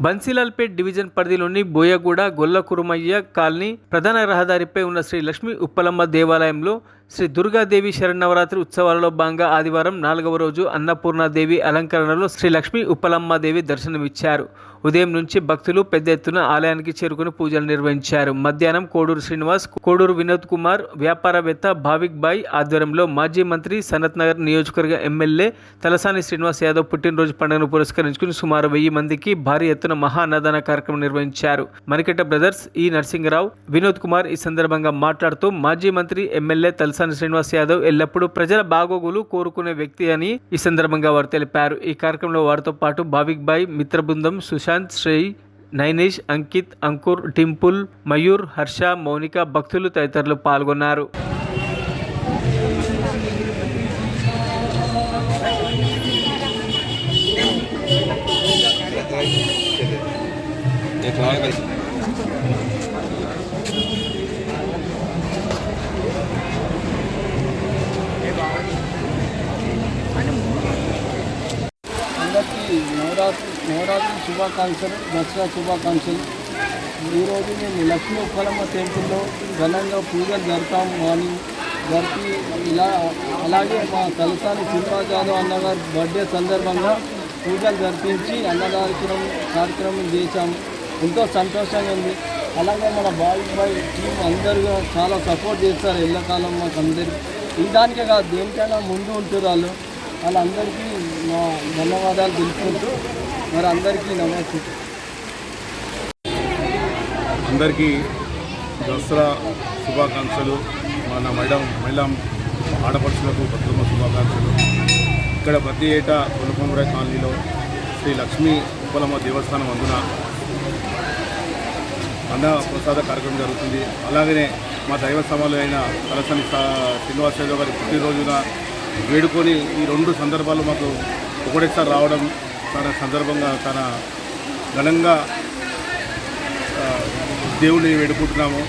Bansilalpet division పరిధిలోని Boiguda గొల్లకురుమయ్య colony ప్రధాన రహదారిపై ఉన్న శ్రీ లక్ష్మీ ఉప్పలమ్మ దేవాలయంలో శ్రీ దుర్గాదేవి శరణవరాత్రి ఉత్సవాలలో భాగంగా ఆదివారం నాలుగవ రోజు అన్నపూర్ణాదేవి అలంకరణలో శ్రీ లక్ష్మీ ఉప్పలమ్మదేవి దర్శనమిచ్చారు. ఉదయం నుంచి భక్తులు పెద్ద ఎత్తున ఆలయానికి చేరుకుని పూజలు నిర్వహించారు. మధ్యాహ్నం కోడూరు శ్రీనివాస్ కోడూరు వినోద్ కుమార్ వ్యాపారవేత్త భావిక్ బాయ్ ఆధ్వర్యంలో మాజీ మంత్రి సనత్ నగర్ నియోజకవర్గ ఎమ్మెల్యే తలసాని శ్రీనివాస్ యాదవ్ పుట్టినరోజు పండుగను పురస్కరించుకుని సుమారు వెయ్యి మందికి భారీ ఎత్తున మహా అన్నదాన కార్యక్రమం నిర్వహించారు. మణికట్ట బ్రదర్స్ ఈ నరసింహరావు వినోద్ కుమార్ ఈ సందర్భంగా మాట్లాడుతూ మాజీ మంత్రి ఎమ్మెల్యే తలసాని శ్రీనివాస్ యాదవ్ ఎల్లప్పుడూ ప్రజల బాగోగులు కోరుకునే వ్యక్తి అని ఈ సందర్భంగా వారు తెలిపారు. ఈ కార్యక్రమంలో వారితో పాటు భావిక్ బాయ్ మిత్ర బృందం సుశాంత్ శ్రేయ్ నైనేష్ అంకిత్ అంకుర్ టింపుల్ మయూర్ హర్ష మౌనిక భక్తులు తదితరులు పాల్గొన్నారు. నవరాత్రి నవరాత్రి శుభాకాంక్షలు దసరా శుభాకాంక్షలు. ఈరోజు మేము లక్ష్మీ ఉప్పలమ్మ టెంపుల్లో ఘనంగా పూజలు జరుపుతాం మార్నింగ్ జరిపి ఇలా అలాగే మా తలసాని శ్రీనివాస్ యాదవ్ అన్నగారి బర్త్డే సందర్భంగా పూజలు జరిపించి అన్నదానం కార్యక్రమం చేశాము. ఎంతో సంతోషంగా ఉంది. అలాగే మన బాయ్ బాయ్ టీం అందరూ చాలా సపోర్ట్ చేస్తారు. ఎల్లకాలం మాకు అందరికీ. ఈ దానికే కాదు దేనికైనా ముందు ఉంటారు వాళ్ళు. వాళ్ళందరికీ మా ధన్యవాదాలు తెలుపుకుంటూ మరి అందరికీ నమస్తే అందరికీ దసరా శుభాకాంక్షలు. మన మేడం మహిళా ఆడపడుచులకు బతుకమ్మ శుభాకాంక్షలు. ఇక్కడ ప్రతి ఏటా కొనుకొమరాయ్ కాలనీలో శ్రీ లక్ష్మీ ఉప్పలమ్మ దేవస్థానం అందున అన్న ప్రసాద కార్యక్రమం జరుగుతుంది. అలాగనే మా దైవ సమాలు అయిన తలసని శ్రీనివాసరావు శ్రీనివాస గారి పుట్టినరోజున వేడుకొని ఈ రెండు సందర్భాలు మాకు ఒకటేసారి రావడం తన సందర్భంగా తన ఘనంగా దేవుని వేడుకుంటున్నాము.